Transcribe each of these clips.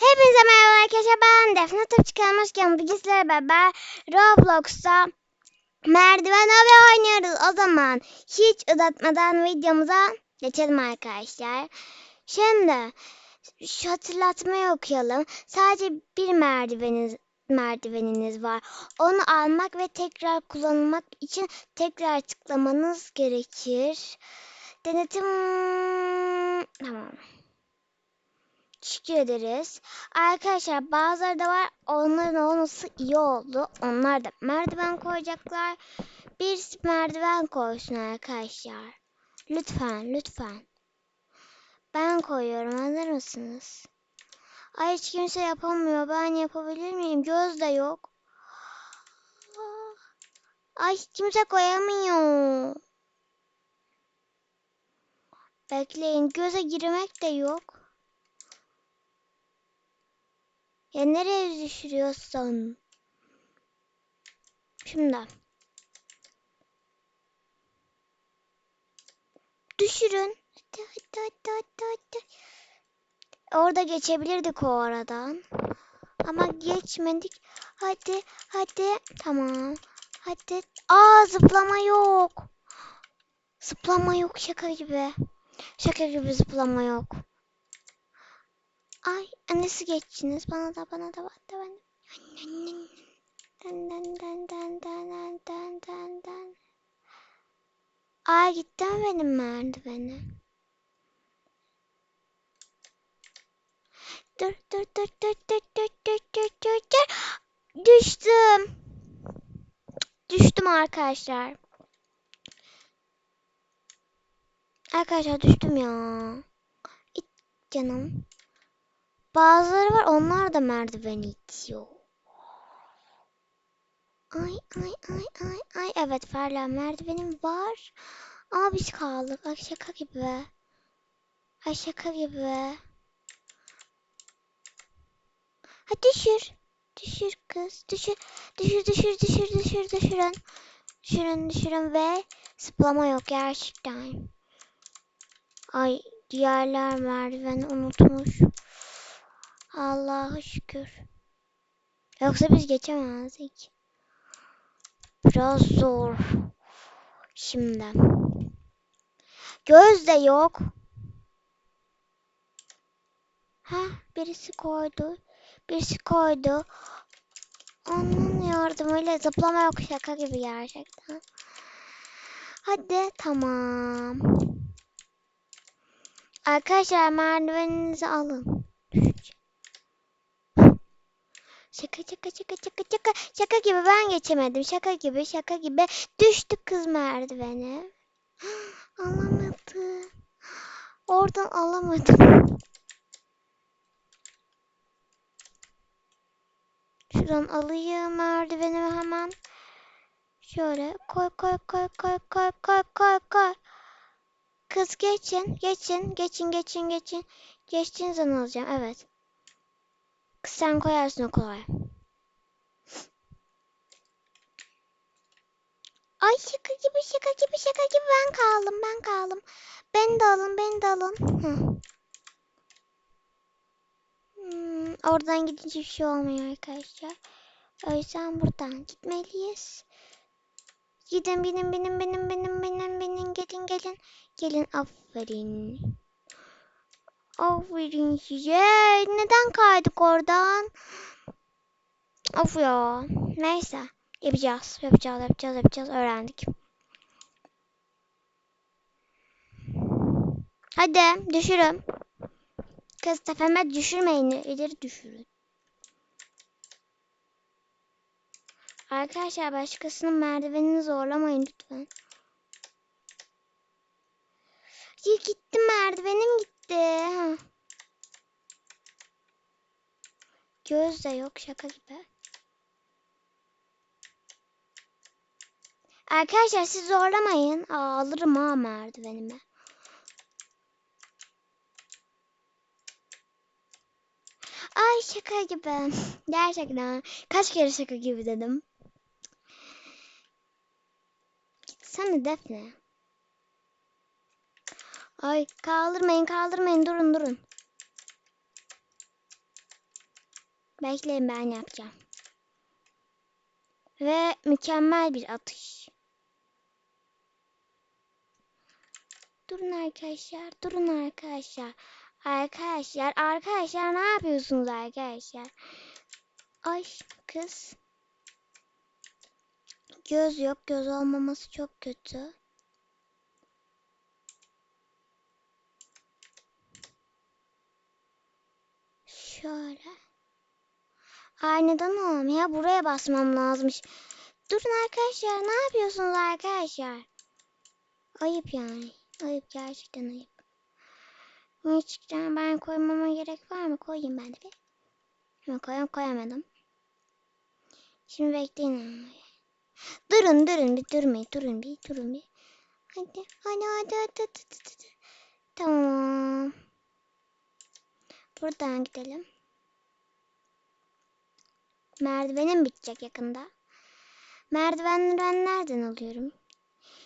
Hepinize merhaba arkadaşlar ben Defne Top çıkarmışken bugün sizlerle beraber Roblox'ta merdiven abi oynuyoruz. O zaman hiç uzatmadan videomuza geçelim arkadaşlar. Şimdi şu hatırlatmayı okuyalım. Sadece bir merdiveniniz merdiveniniz var. Onu almak ve tekrar kullanmak için tekrar tıklamanız gerekir. Denetim tamam. Teşekkür ederiz. Arkadaşlar bazıları da var. Onların olması iyi oldu. Onlar da merdiven koyacaklar. Bir merdiven koysun arkadaşlar. Lütfen, lütfen. Ben koyuyorum. Hazır mısınız? Ay hiç kimse yapamıyor. Ben yapabilir miyim? Göz de yok. Ay kimse koyamıyor. Bekleyin. Göze girmek de yok. Ya nereye düşürüyorsun? Şimdi. Düşürün. Hadi hadi hadi hadi hadi. Orada geçebilirdik o aradan. Ama geçmedik. Hadi hadi. Tamam. Hadi. Aa zıplama yok. Zıplama yok şaka gibi. Şaka gibi zıplama yok. Ay annesi geçtiniz. Bana da bana da bana da bana. Dan dan dan dan dan dan dan dan dan. Ay gitti mi benim merdiveni? Dur dur dur dur dur dur dur dur dur dur. Düştüm. Düştüm arkadaşlar. Arkadaşlar düştüm ya. İt canım. Bazıları var onlar da merdiveni itiyor. Ay ay ay ay ay evet Ferla merdivenim var. Ama biz kaldık. Ay şaka gibi. Ay şaka gibi. Ha düşür. Düşür kız. Düşür. Düşür düşür düşür düşür düşürün. Düşürün düşürün ve zıplama yok gerçekten. Ay diğerler merdiven unutmuş. Allah'a şükür. Yoksa biz geçemezdik. Biraz zor. Şimdi. Göz de yok. Ha, birisi koydu. Birisi koydu. Onun yardımıyla zıplama yok şaka gibi gerçekten. Hadi tamam. Arkadaşlar merdiveninizi alın. Şaka şaka şaka şaka şaka şaka gibi ben geçemedim. Şaka gibi şaka gibi düştü kız merdiveni. Alamadı. Oradan alamadım. Şuradan alayım merdivenimi hemen. Şöyle koy koy koy koy koy koy koy koy. Kız geçin geçin geçin geçin geçin. Geçtiğiniz zaman alacağım evet. Sen koyarsın o kolay. Ay şaka gibi şaka gibi şaka gibi ben kaldım ben kaldım. Beni de alın beni de alın. Hmm, oradan gidince bir şey olmuyor arkadaşlar. O yüzden buradan gitmeliyiz. Gidin binin binin binin binin binin binin gelin gelin. Gelin aferin. Aferin size. Neden kaydık oradan? Of ya. Neyse. Yapacağız. Yapacağız. Yapacağız. Yapacağız. Öğrendik. Hadi düşürün. Kız tepeme düşürmeyin. İleri düşürün. Arkadaşlar başkasının merdivenini zorlamayın lütfen. Ya gitti merdivenim gitti. Ha. Göz de yok şaka gibi. Arkadaşlar siz zorlamayın. Aa, alırım ha merdivenimi. Ay şaka gibi. Gerçekten. Kaç kere şaka gibi dedim. Gitsene Defne. Ay kaldırmayın kaldırmayın durun durun. Bekleyin ben yapacağım. Ve mükemmel bir atış. Durun arkadaşlar, durun arkadaşlar. Arkadaşlar, arkadaşlar ne yapıyorsunuz arkadaşlar? Ay kız. Göz yok, göz olmaması çok kötü. Şöyle. Ay neden olmuyor? Buraya basmam lazımmış. Durun arkadaşlar, ne yapıyorsunuz arkadaşlar? Ayıp yani. Ayıp gerçekten ayıp. Gerçekten ben koymama gerek var mı? Koyayım ben de bir. Hemen koyayım koyamadım. Şimdi bekleyin. Durun durun bir durmayın durun bir durun bir. Hadi hadi hadi hadi. hadi, hadi. Tamam. Buradan gidelim. Merdivenim bitecek yakında. Merdivenleri ben nereden alıyorum?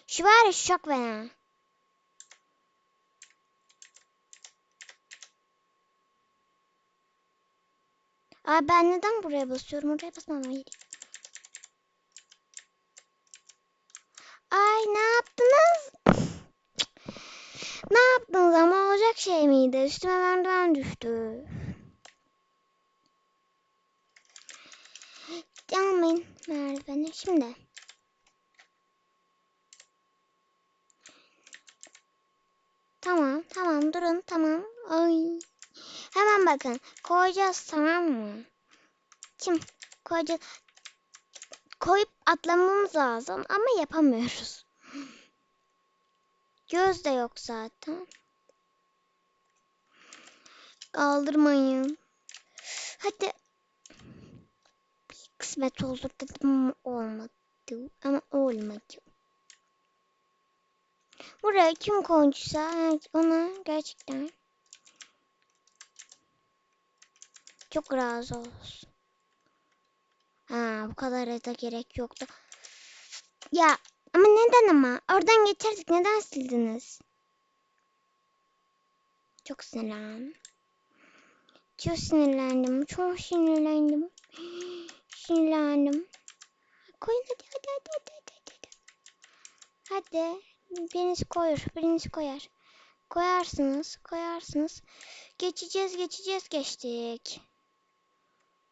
Şu var ya şu çok. Aa ben neden buraya basıyorum? Oraya basmam. Ay ne yaptınız? Ne yaptınız ama olacak şey miydi? Üstüme merdiven düştü. Almayın merdiveni. Şimdi. Tamam, tamam durun, tamam. Ay. Hemen bakın. Koyacağız tamam mı? Kim koyacağız? Koyup atlamamız lazım ama yapamıyoruz. Göz de yok zaten. Kaldırmayın. Hadi. Bir kısmet olur dedim ama olmadı. Ama olmadı. Buraya kim koyduysa ona gerçekten çok razı olsun. Ha bu kadar da gerek yoktu. Ya ama neden ama? Oradan geçerdik neden sildiniz? Çok sinirlendim. Çok sinirlendim. Çok sinirlendim. Sinirlendim. Koyun hadi hadi hadi hadi hadi. Hadi. hadi. Biriniz koyar. Biriniz koyar. Koyarsınız. Koyarsınız. Geçeceğiz geçeceğiz geçtik.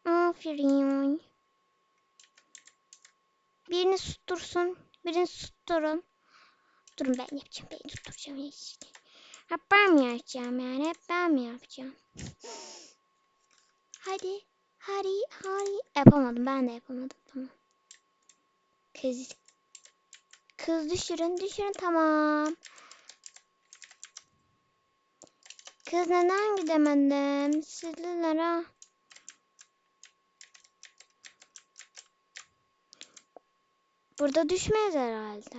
Aferin. Birini sustursun. Birini susturun. Durun ben yapacağım. Ben tutturacağım. Hep ben mi yapacağım yani? Hep ben mi yapacağım? Hadi. Hadi. Hadi. Yapamadım. Ben de yapamadım. Tamam. Kız. Kız düşürün. Düşürün. Tamam. Kız neden gidemedim? Sildiler Burada düşmez herhalde.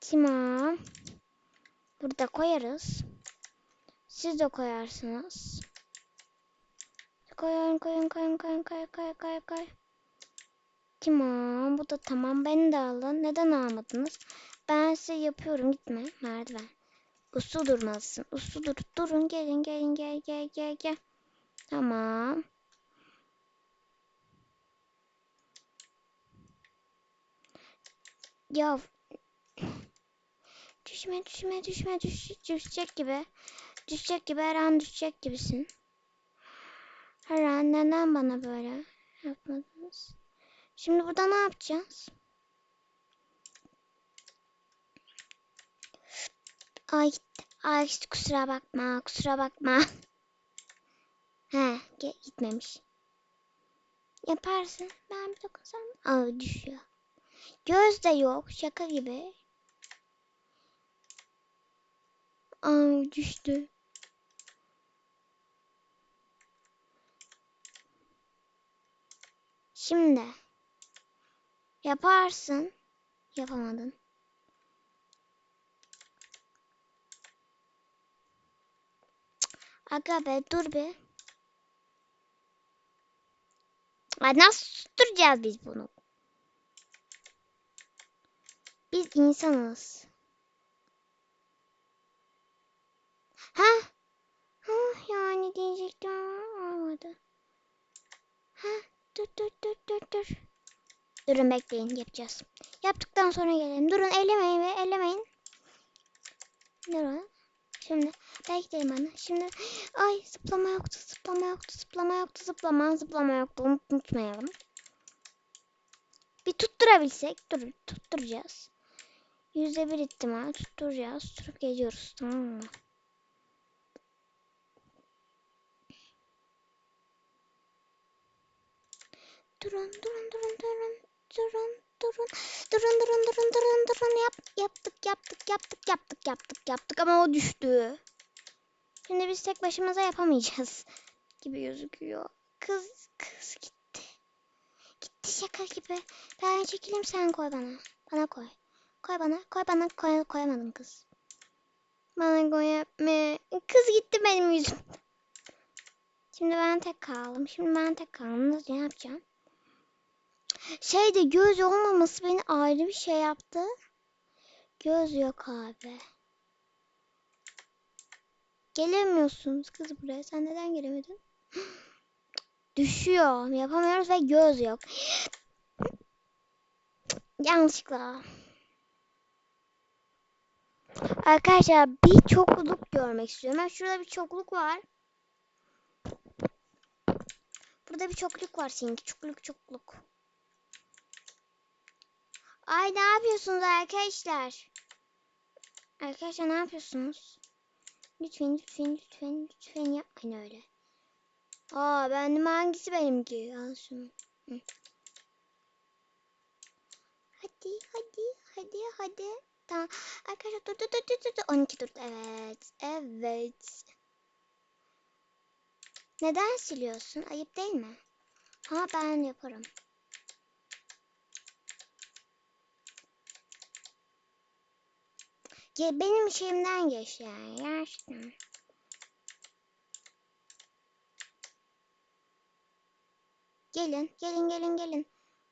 Tamam. Burada koyarız. Siz de koyarsınız. Koyun koyun koyun koyun koy koy koy koy. Tamam bu da tamam beni de alın. Neden almadınız? Ben size yapıyorum gitme merdiven. Uslu durmalısın. Uslu dur. Durun gelin gelin gel gel gel gel. Tamam. Ya düşme düşme düşme düş, düşecek gibi. Düşecek gibi her an düşecek gibisin. Her an neden bana böyle yapmadınız? Şimdi burada ne yapacağız? Ay ay kusura bakma kusura bakma. He gitmemiş. Yaparsın. Ben bir dokunsam. Aa düşüyor. Göz de yok. Şaka gibi. Aa düştü. Şimdi yaparsın. Yapamadın. Aga be dur be. Ay nasıl tutturacağız biz bunu? Biz insanız. Ha? Ha yani diyecektim ama olmadı. Ha dur dur dur dur dur. Durun bekleyin yapacağız. Yaptıktan sonra gelelim. Durun ellemeyin ve ellemeyin. Durun. Şimdi bekleyin bana. Şimdi ay zıplama yoktu zıplama yoktu zıplama yoktu zıplama zıplama yoktu. Unutmayalım. Bir tutturabilsek dur tutturacağız. Yüzde bir ihtimal tutturacağız. Tutup geliyoruz tamam mı? Durun durun durun durun durun durun durun durun durun durun durun yap yaptık yaptık yaptık yaptık yaptık yaptık ama o düştü. Şimdi biz tek başımıza yapamayacağız gibi gözüküyor. Kız kız gitti. Gitti şaka gibi. Ben çekileyim sen koy bana. Bana koy. Koy bana. Koy bana. Koy, koyamadım kız. Bana koy yapma. Kız gitti benim yüzüm. Şimdi ben tek kaldım. Şimdi ben tek kaldım. Nasıl ne yapacağım? Şeyde göz olmaması beni ayrı bir şey yaptı. Göz yok abi. Gelemiyorsunuz kız buraya. Sen neden gelemedin? Düşüyor. Yapamıyoruz ve göz yok. Yanlışlıkla. Arkadaşlar bir çokluk görmek istiyorum. Ben şurada bir çokluk var. Burada bir çokluk var seninki. Çokluk çokluk. Ay ne yapıyorsunuz arkadaşlar? Arkadaşlar ne yapıyorsunuz? Lütfen lütfen lütfen lütfen yapmayın öyle. Aa benim hangisi benimki? Al şunu. Hadi hadi hadi hadi. Tamam. Arkadaşlar dur dur dur dur dur. 12 dur. Evet. Evet. Neden siliyorsun? Ayıp değil mi? Ha ben yaparım. Ya benim şeyimden geç yani. Gerçekten. Gelin, gelin, gelin, gelin.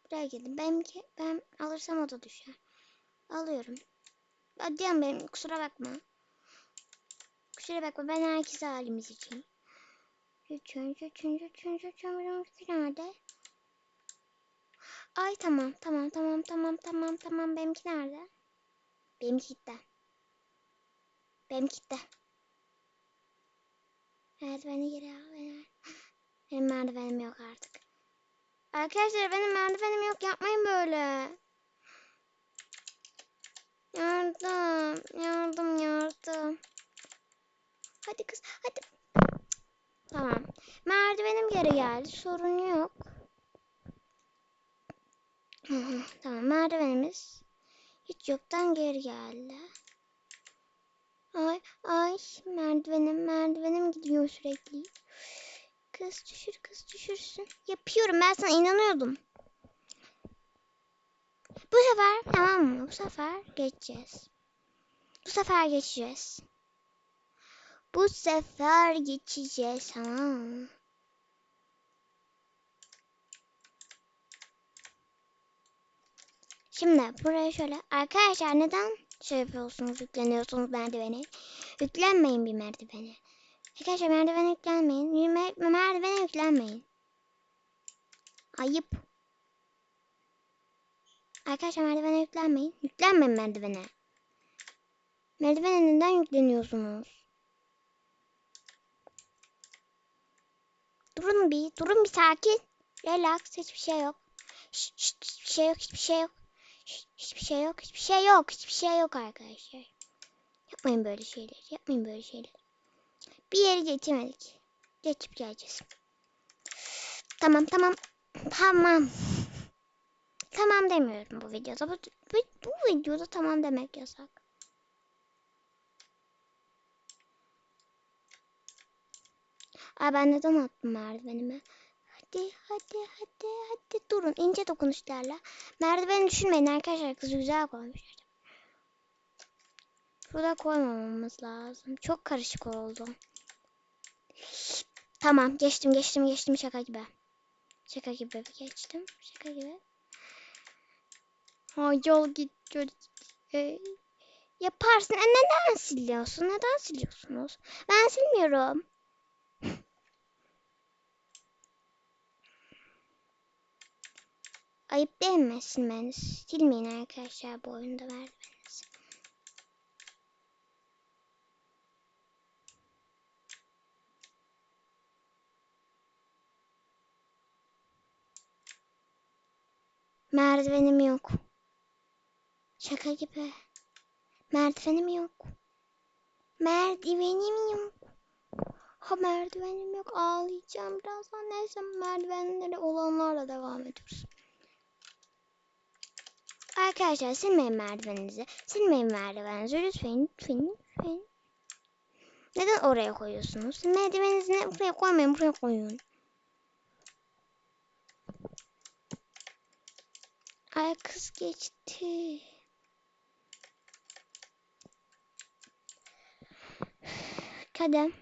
Buraya gelin. Benimki, ben alırsam o da düşer. Alıyorum. Canım benim kusura bakma. Kusura bakma ben herkese halimiz için. Üçüncü, üçüncü, üçüncü, üçüncü, nerede? Ay tamam, tamam, tamam, tamam, tamam, tamam. Benimki nerede? Benimki gitti. Benimki gitti. Merdiveni geri al. Beni. Benim merdivenim yok artık. Arkadaşlar benim merdivenim yok. Yapmayın böyle. Yardım. Yardım yardım. Hadi kız hadi. Tamam. Merdivenim geri geldi. Sorun yok. Tamam merdivenimiz hiç yoktan geri geldi. Ay ay merdivenim merdivenim gidiyor sürekli. Kız düşür kız düşürsün. Yapıyorum ben sana inanıyordum. Bu sefer tamam mı? Bu sefer geçeceğiz. Bu sefer geçeceğiz. Bu sefer geçeceğiz tamam mı? Şimdi buraya şöyle arkadaşlar neden şey yapıyorsunuz yükleniyorsunuz merdivene? Yüklenmeyin bir merdivene. Arkadaşlar merdivene yüklenmeyin. Mer merdivene yüklenmeyin. Ayıp. Arkadaşlar merdivene yüklenmeyin. Yüklenmeyin merdivene. Merdivene neden yükleniyorsunuz? Durun bir, durun bir sakin. Relax, hiçbir şey yok. Şşt, hiçbir şey yok, hiçbir şey yok. Şşt, hiçbir şey yok, hiçbir şey yok, hiçbir şey yok arkadaşlar. Yapmayın böyle şeyler, yapmayın böyle şeyler. Bir yeri geçemedik. Geçip geleceğiz. Tamam, tamam, tamam. Tamam demiyorum bu videoda. Bu, bu, bu videoda tamam demek yasak. Aa ben neden attım merdivenime? Hadi hadi hadi hadi durun ince dokunuşlarla. Merdiveni düşünmeyin arkadaşlar kızı güzel koymuşlar. Burada koymamamız lazım. Çok karışık oldu. Tamam geçtim geçtim geçtim şaka gibi. Şaka gibi geçtim. Şaka gibi. Ha yol git yol git. Ee, yaparsın. E, neden siliyorsun? Neden siliyorsunuz? Ben silmiyorum. Ayıp değil mi silmeniz? Silmeyin arkadaşlar bu oyunda merdivenizi. Merdivenim yok. Şaka gibi. Merdivenim yok. Merdivenim yok. Ha merdivenim yok. Ağlayacağım birazdan. Neyse merdivenleri olanlarla devam ediyoruz. Arkadaşlar silmeyin merdiveninizi. Silmeyin merdiveninizi. Lütfen, lütfen, lütfen. Neden oraya koyuyorsunuz? Merdiveninizi ne- buraya koymayın. Buraya koyun. Ay kız geçti. Kadın.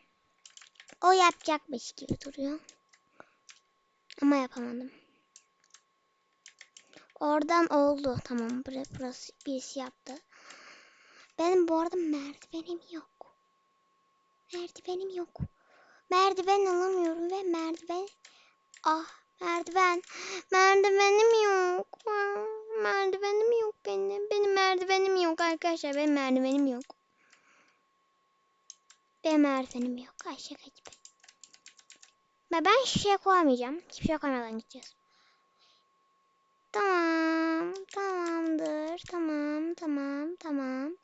O yapacakmış gibi duruyor. Ama yapamadım. Oradan oldu. Tamam burası birisi yaptı. Benim bu arada merdivenim yok. Merdivenim yok. Merdiven alamıyorum ve merdiven... Ah merdiven. Merdivenim yok. Ah, Merdivenim yok benim. Benim merdivenim yok arkadaşlar. Benim merdivenim yok. Benim merdivenim yok. Ay şaka gibi. Ben, ben şey koymayacağım. Hiçbir şey koymadan gideceğiz. Tamam. Tamamdır. Tamam. Tamam. Tamam.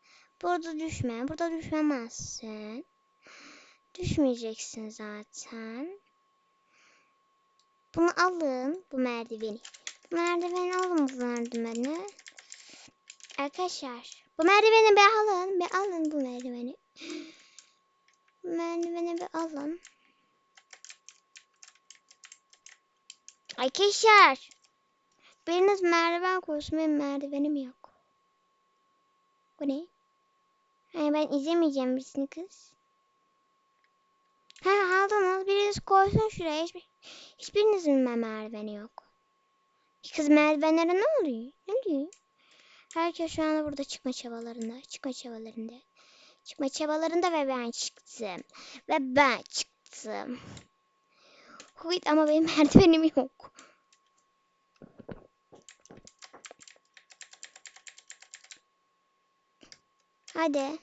Burada düşme. Burada düşmemezsin. Düşmeyeceksin zaten. Bunu alın. Bu merdiveni. Bu merdiveni alın bu merdiveni. Arkadaşlar. Bu merdiveni bir alın. Bir alın bu merdiveni. Bu merdiveni bir alın. Arkadaşlar. Biriniz merdiven koysun. Benim merdivenim yok. Bu ne? Hani ben izlemeyeceğim birisini kız. Ha aldınız. Biriniz koysun şuraya. Hiçbir, hiçbirinizin mi merdiveni yok? Kız merdivenlere ne oluyor? Ne oluyor? Herkes şu anda burada çıkma çabalarında. Çıkma çabalarında. Çıkma çabalarında ve ben çıktım. Ve ben çıktım. Huyt ama benim merdivenim yok. Hadi.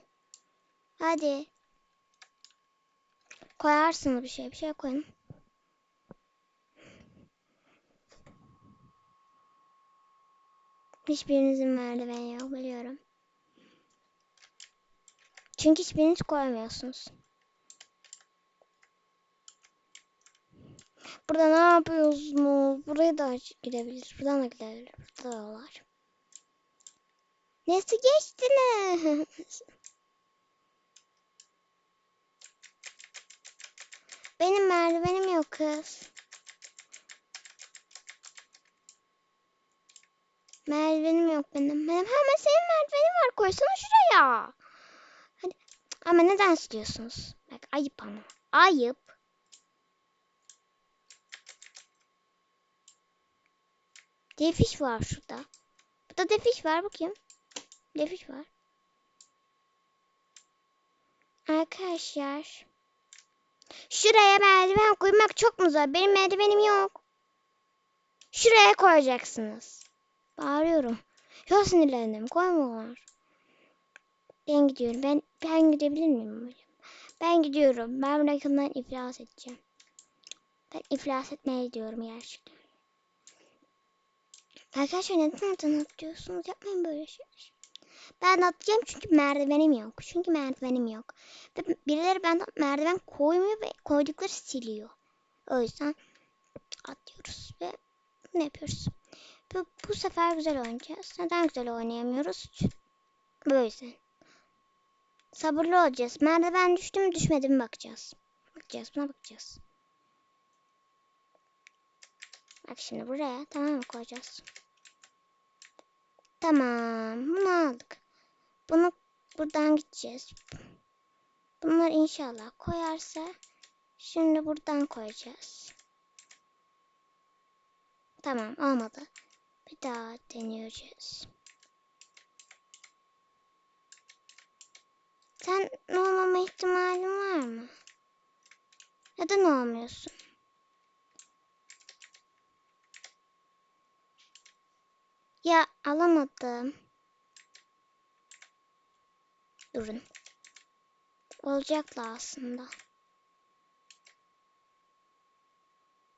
Hadi. Koyarsınız bir şey. Bir şey koyun. Hiçbirinizin merdiveni yok biliyorum. Çünkü hiçbiriniz koymuyorsunuz. Burada ne yapıyorsunuz? Buraya da gidebilir. Buradan da gidebilir. Burada da yollar. Nasıl geçtiniz? Benim merdivenim yok kız. Merdivenim yok benim. Benim hemen senin merdivenin var. Koysana şuraya. Ama neden istiyorsunuz? Bak ayıp ama. Ayıp. Defiş var şurada. Burada defiş var bakayım. Defiş var. Arkadaşlar. Şuraya merdiven koymak çok mu zor? Benim merdivenim yok. Şuraya koyacaksınız. Bağırıyorum. Çok sinirlendim. Koymuyorlar. Ben gidiyorum. Ben ben gidebilir miyim hocam? Ben gidiyorum. Ben bu yakından iflas edeceğim. Ben iflas etmeye gidiyorum gerçekten. Arkadaşlar neden oradan atlıyorsunuz? Yapmayın böyle şeyler. Ben atlayacağım çünkü merdivenim yok. Çünkü merdivenim yok. Ve birileri benden merdiven koymuyor ve koydukları siliyor. O yüzden atlıyoruz ve ne yapıyoruz? Bu, bu sefer güzel oynayacağız. Neden güzel oynayamıyoruz? Bu yüzden. Sabırlı olacağız. Merdiven düştü mü düşmedi mi bakacağız. Bakacağız buna bakacağız. Bak şimdi buraya tamam mı koyacağız? Tamam. Bunu aldık. Bunu buradan gideceğiz. Bunlar inşallah koyarsa şimdi buradan koyacağız. Tamam olmadı. Bir daha deneyeceğiz. Sen ne olmama ihtimalin var mı? Neden olmuyorsun? Ya alamadım. Durun. Olacakla aslında.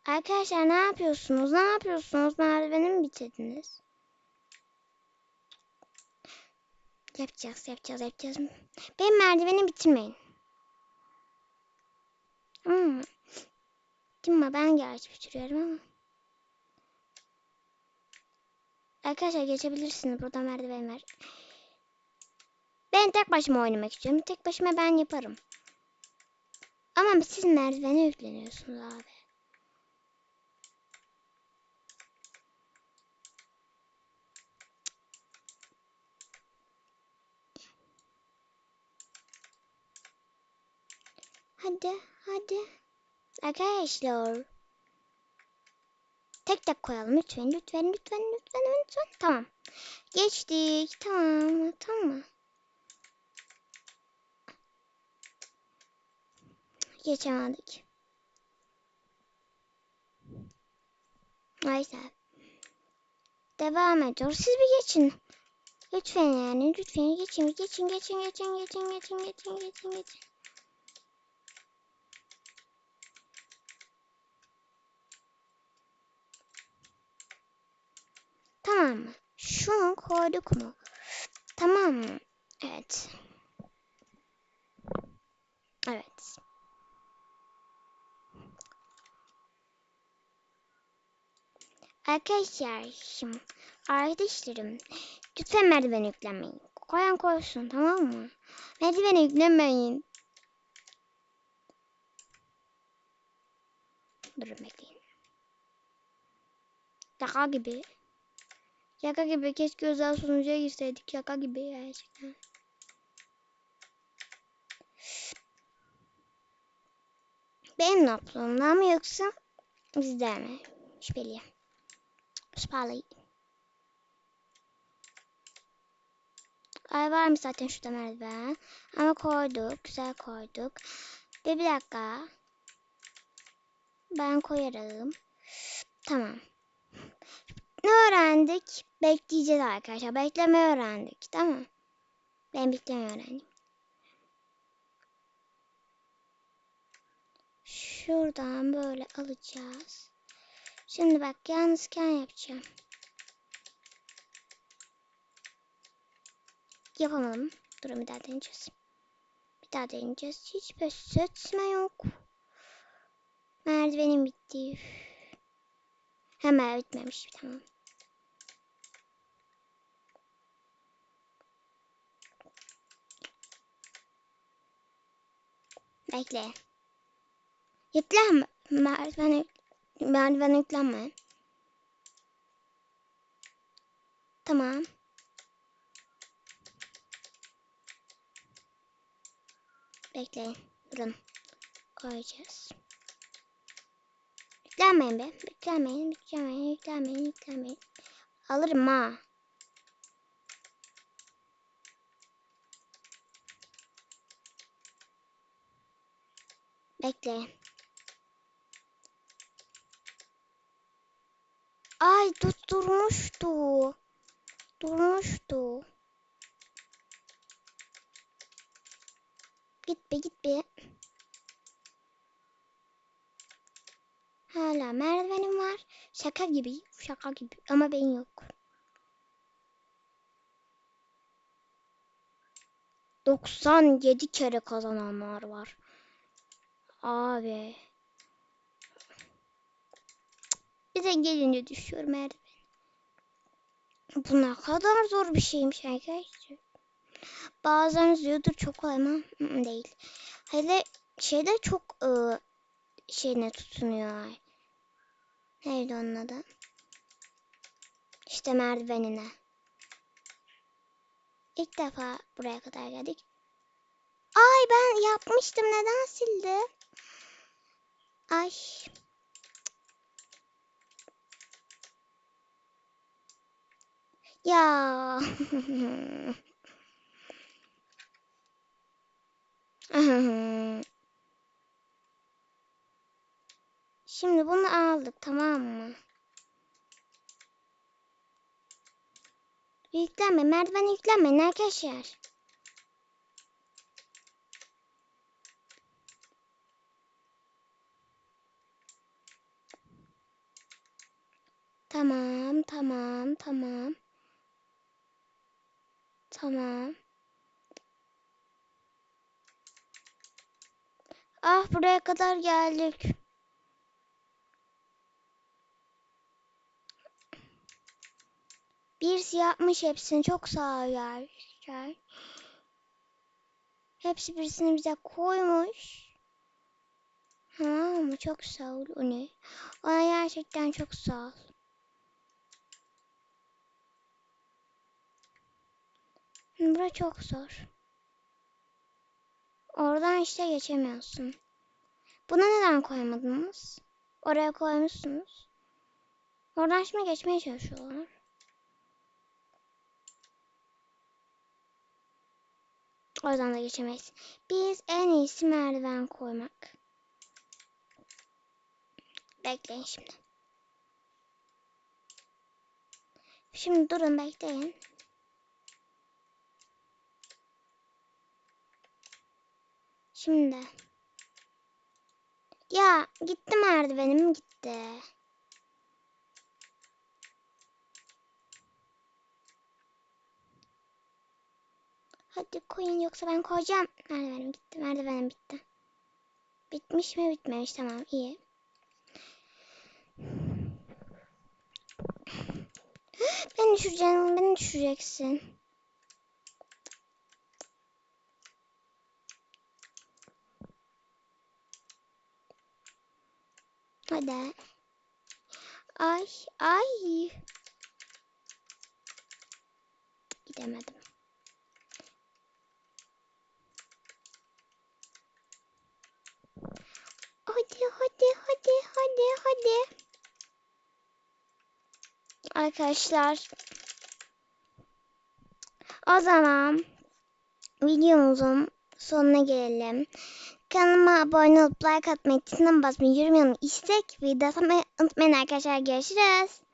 Arkadaşlar ne yapıyorsunuz? Ne yapıyorsunuz? Merdiveni bitirdiniz? Yapacağız, yapacağız, yapacağız. Benim merdiveni bitirmeyin. Hmm. Kim ben gerçi bitiriyorum ama. Arkadaşlar geçebilirsiniz. Burada merdiven var. Ben tek başıma oynamak istiyorum. Tek başıma ben yaparım. Ama siz merdivene yükleniyorsunuz abi. Hadi, hadi. Arkadaşlar. Tek tek koyalım lütfen, lütfen, lütfen, lütfen, lütfen. Tamam. Geçtik. Tamam, tamam. Geçemedik. Neyse. Devam ediyoruz. Siz bir geçin. Lütfen yani lütfen geçin geçin geçin geçin geçin geçin geçin geçin geçin. Tamam mı? Şunu koyduk mu? Tamam mı? Evet. Evet. Arkadaşlar şimdi arkadaşlarım lütfen merdiven yüklenmeyin. Koyan koysun tamam mı? Merdivene yüklemeyin. Durun bekleyin. Şaka gibi. Şaka gibi. Keşke özel sunucuya girseydik. Şaka gibi gerçekten. Benim notlumdan mı yoksa bizden mi? Şüpheli. Şüpheli. Ay var mı zaten şurada merdiven? Ama koyduk. Güzel koyduk. Ve bir dakika. Ben koyarım. Tamam. Ne öğrendik? Bekleyeceğiz arkadaşlar. Bekleme öğrendik. Tamam. Ben bekleme öğrendim. Şuradan böyle alacağız. Şimdi bak yalnızken yapacağım. Yapamadım. Durun bir daha deneyeceğiz. Bir daha deneyeceğiz. Hiç pes etme yok. Merdivenim bitti. Hemen bitmemiş. Tamam. Bekle. Yüklenme. Merdiven, merdiven yüklenme. Tamam. Bekleyin. Durun. Koyacağız. Yüklenmeyin be. Yüklenmeyin, yüklenmeyin, yüklenmeyin, yüklenmeyin. Alırım ha. Bekle. Ay dur durmuştu. Durmuştu. Git be git be. Hala merdivenim var. Şaka gibi. Şaka gibi. Ama ben yok. Doksan yedi kere kazananlar var. Abi. Bize gelince düşüyor merdiven. Bu ne kadar zor bir şeymiş arkadaşlar. Bazen diyordur çok kolay ama değil. Hele şeyde çok ıı, şeyine tutunuyor. Neydi onun adı? İşte merdivenine. İlk defa buraya kadar geldik. Ay ben yapmıştım. Neden sildi? Ay. Ya. Şimdi bunu aldık tamam mı? Yüklenme. Merdivene yüklenmeyin arkadaşlar. Tamam, tamam, tamam. Tamam. Ah buraya kadar geldik. Birisi yapmış hepsini. Çok sağ ol gerçekten. Hepsi birisini bize koymuş. Tamam mı? Çok sağ ol. O ne? Ona gerçekten çok sağ ol. Bura çok zor. Oradan işte geçemiyorsun. Buna neden koymadınız? Oraya koymuşsunuz. Oradan şimdi geçmeye çalışıyorlar. Oradan da geçemeyiz. Biz en iyisi merdiven koymak. Bekleyin şimdi. Şimdi durun bekleyin. Şimdi. Ya gitti merdivenim gitti. Hadi koyun yoksa ben koyacağım. Merdivenim gitti. Merdivenim bitti. Bitmiş mi bitmemiş tamam iyi. Beni düşüreceksin, beni düşüreceksin. Hadi. Ay, ay. Gidemedim. Hadi, hadi, hadi, hadi, hadi. Arkadaşlar. O zaman videomuzun sonuna gelelim. Kanalıma abone olup like atmayı, tuşuna basmayı, yorum yazmayı, istek ve unutmayın arkadaşlar. Görüşürüz.